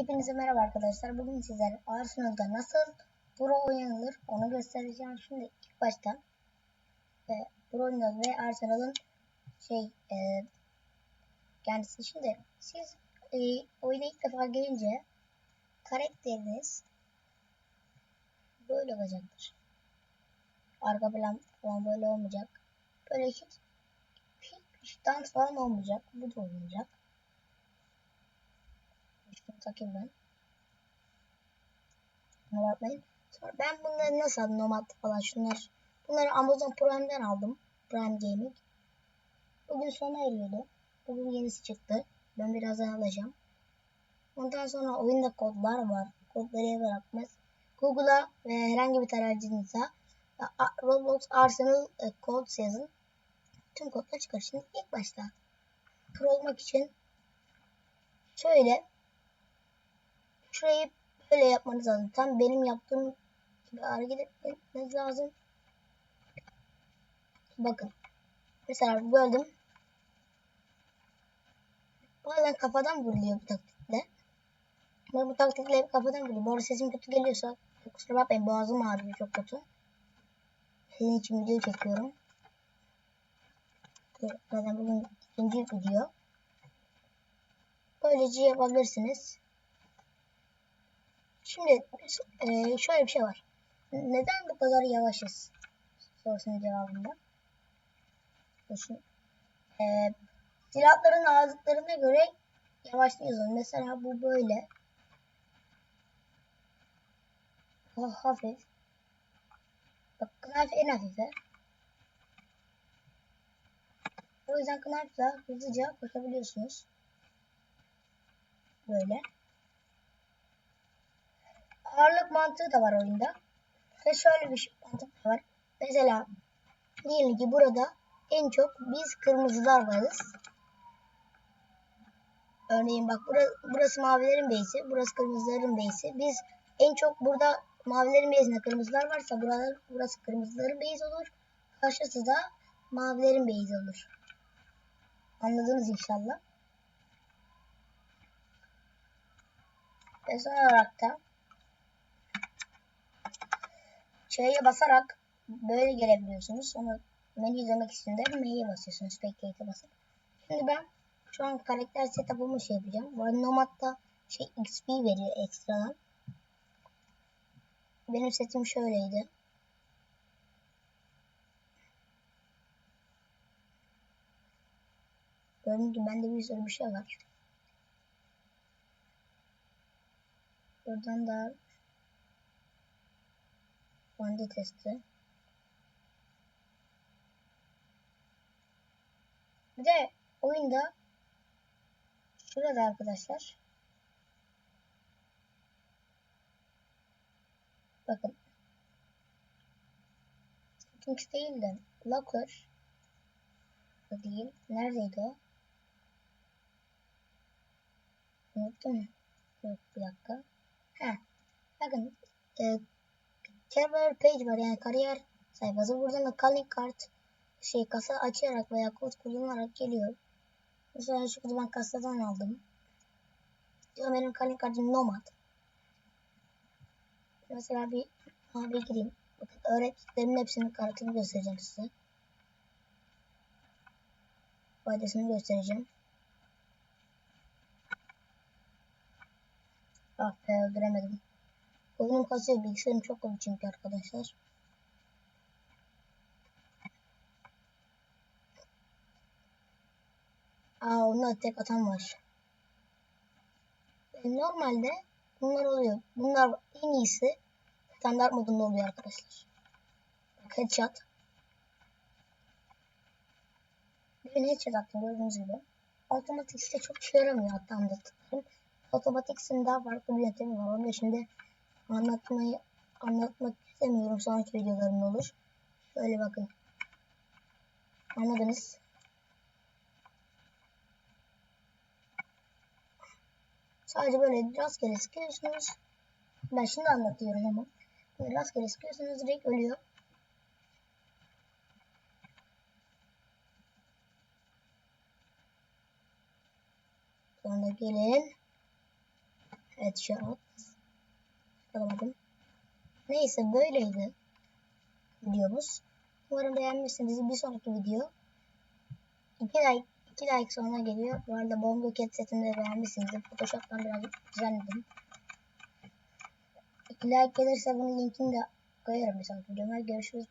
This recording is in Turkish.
Hepinize merhaba arkadaşlar. Bugün sizlere Arsenal'da nasıl Pro oynanılır onu göstereceğim. Şimdi ilk başta e, oynanır ve Arsenal'ın şey e, kendisi. Şimdi siz e, oyuna ilk defa gelince karakteriniz böyle olacaktır. Arka plan falan böyle olmayacak. Böyle hiç, hiç, hiç dans falan olmayacak. Bu da olmayacak. Şunu takayım ben. Buna bakmayın. Sonra ben bunları nasıl aldım? Nomad falan şunlar. Bunları Amazon Prime'den aldım. Prime Gaming. Bugün sona eriyordu. Bugün yenisi çıktı. Ben birazdan alacağım. Ondan sonra oyunda kodlar var. Kodları bırakmaz. Google'a ve herhangi bir tarayıcınıza Roblox Arsenal e, Codes yazın. Tüm kodlar çıkar. Şimdi ilk başta pro olmak için şöyle şurayı böyle yapmanız lazım. Tam benim yaptığım gibi hareket etmeniz lazım. Bakın. Mesela böldüm. Bazen kafadan vuruluyor bu taktikle. Ben bu taktikle kafadan vuruluyor. Bu arada sesim kötü geliyorsa kusura bakmayın boğazım ağrıyor çok kötü. Sizin için video çekiyorum. Zaten bugün ikinci video. Böylece yapabilirsiniz. Şimdi şöyle bir şey var. Neden bu kadar yavaşız? Sorusunun cevabında. Düşün. Silahların ağızlıklarına göre yavaşlıyoruz. Mesela bu böyle. Oh, hafif. Bak knife en hafife. O yüzden knife'la hızlıca koşabiliyorsunuz. Böyle ağırlık mantığı da var oyunda. Ve şöyle bir mantık da var. Mesela diyelim ki burada en çok biz kırmızılar varız. Örneğin bak burası, burası mavilerin base'i, burası kırmızıların base'i. Biz en çok burada mavilerin base'inde kırmızılar varsa burada, burası kırmızıların base olur. Karşısı da mavilerin base olur. Anladınız inşallah. Ve son olarak da Şeye basarak böyle gelebiliyorsunuz. Sonra menü izlemek için de menüye basıyorsunuz. Spectate'e basıp. Şimdi ben şu an karakter setup'ımı şey yapacağım. Arada Nomad'da şey XP veriyor ekstradan. Benim setim şöyleydi. Gördüğünüz gibi bende bir sürü bir şey var. Buradan da Bande testi. Bir de oyunda şurada arkadaşlar bakın Settings değil de Locker değil. Neredeydi o? Unuttum. Yok bir dakika. Ha. Bakın e, Career page var yani kariyer sayfası. Buradan da calling card şey kasa açarak veya kod kullanarak geliyor. Mesela şu kodu ben kasadan aldım. Diyor benim calling card'ım Nomad. Mesela bir abi gireyim. Bakın öğretmenlerin hepsinin kartını göstereceğim size. Faydasını göstereceğim. Ah be öldüremedim. Oyunun kasıyor bilgisayarım çok kötü çünkü arkadaşlar. Aa onda tek atan var. E, normalde bunlar oluyor. Bunlar en iyisi standart modunda oluyor arkadaşlar. Bak headshot. Ben headshot attım gördüğünüz gibi. Otomatik işte çok işe yaramıyor hatta anlattıklarım. Otomatiksin daha farklı bir yöntemi var. Onun şimdi anlatmayı anlatmak istemiyorum. Sonraki videolarımda olur. Böyle bakın. Anladınız. Sadece böyle rastgele sıkıyorsunuz. Ben şimdi anlatıyorum ama. Böyle rastgele sıkıyorsunuz direkt ölüyor. Sonra gelin. Evet shot. Alamadım. Neyse böyleydi videomuz. Umarım beğenmişsiniz. Bir sonraki video 2 like 2 like sonra geliyor. Bu arada Bongo Cat setini de beğenmişsinizdir. Photoshop'tan biraz düzenledim. 2 like gelirse bunun linkini de koyarım bir sonraki videoma. Görüşürüz.